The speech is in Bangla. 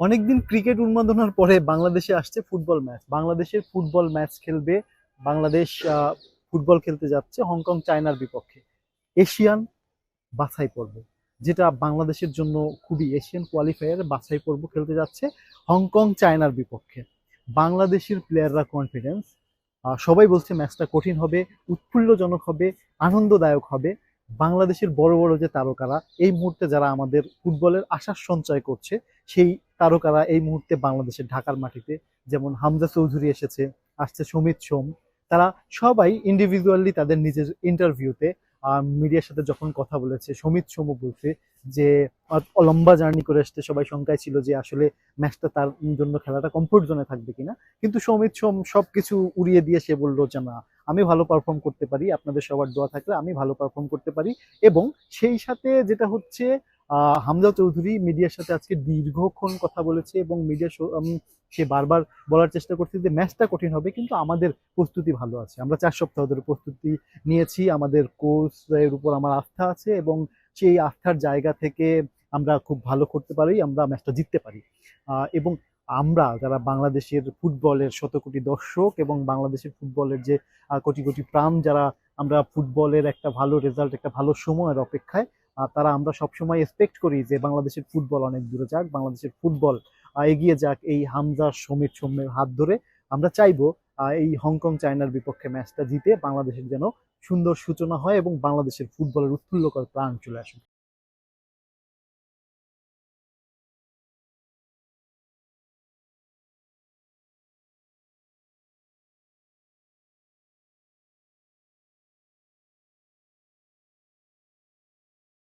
অনেকদিন ক্রিকেট উন্মাদনার পরে বাংলাদেশে আসছে ফুটবল ম্যাচ বাংলাদেশের ফুটবল ম্যাচ খেলবে, বাংলাদেশ ফুটবল খেলতে যাচ্ছে হংকং চায়নার বিপক্ষে। এশিয়ান বাছাই পর্ব, যেটা বাংলাদেশের জন্য খুবই এশিয়ান কোয়ালিফায়ার বাছাই পর্ব খেলতে যাচ্ছে হংকং চায়নার বিপক্ষে। বাংলাদেশের প্লেয়াররা কনফিডেন্স সবাই বলছে ম্যাচটা কঠিন হবে, উৎফুল্লজনক হবে, আনন্দদায়ক হবে। বাংলাদেশের বড় বড় যে তারকারা, এই মুহূর্তে যারা আমাদের ফুটবলের আশার সঞ্চয় করছে, সেই তারকারা এই মুহূর্তে বাংলাদেশের ঢাকার মাটিতে, যেমন হামজা চৌধুরী এসেছে, আসছে সমিত সোম। তারা সবাই ইন্ডিভিজুয়ালি তাদের নিজের ইন্টারভিউতে মিডিয়ার সাথে যখন কথা বলেছে, সমিত সোমও বলছে যে লম্বা জার্নি করে আসতে সবাই শঙ্কায় ছিল যে আসলে ম্যাচটা তার জন্য খেলাটা কমফোর্ট জোনে থাকবে কিনা। কিন্তু সমিত সোম সব কিছু উড়িয়ে দিয়ে সে বলল যে, না, আমি ভালো পারফর্ম করতে পারি, আপনাদের সবার দোয়া থাকলে আমি ভালো পারফর্ম করতে পারি। এবং সেই সাথে যেটা হচ্ছে হামজা চৌধুরী মিডিয়ার সাথে আজকে দীর্ঘক্ষণ কথা বলেছে এবং মিডিয়া সে বারবার বলার চেষ্টা করছে যে ম্যাচটা কঠিন হবে, কিন্তু আমাদের প্রস্তুতি ভালো আছে। আমরা চার সপ্তাহ ধরে প্রস্তুতি নিয়েছি, আমাদের কোচ এর উপর আমার আস্থা আছে এবং সেই আস্থার জায়গা থেকে আমরা খুব ভালো করতে পারি, আমরা ম্যাচটা জিততে পারি। এবং আমরা যারা বাংলাদেশের ফুটবলের শত কোটি দর্শক এবং বাংলাদেশের ফুটবলের যে কোটি কোটি প্রাণ যারা আমরা ফুটবলের একটা ভালো রেজাল্ট একটা ভালো সময়ের অপেক্ষায় তারা আমরা সবসময় এক্সপেক্ট করি যে বাংলাদেশের ফুটবল অনেক দূরে যাক, বাংলাদেশের ফুটবল এগিয়ে যাক। এই হামজা সমীর সৌম্যের হাত ধরে আমরা চাইব এই হংকং চায়নার বিপক্ষে ম্যাচটা জিতে বাংলাদেশের যেন সুন্দর সূচনা হয় এবং বাংলাদেশের ফুটবলের উৎফুল্লকর প্রাণ চলে আসুক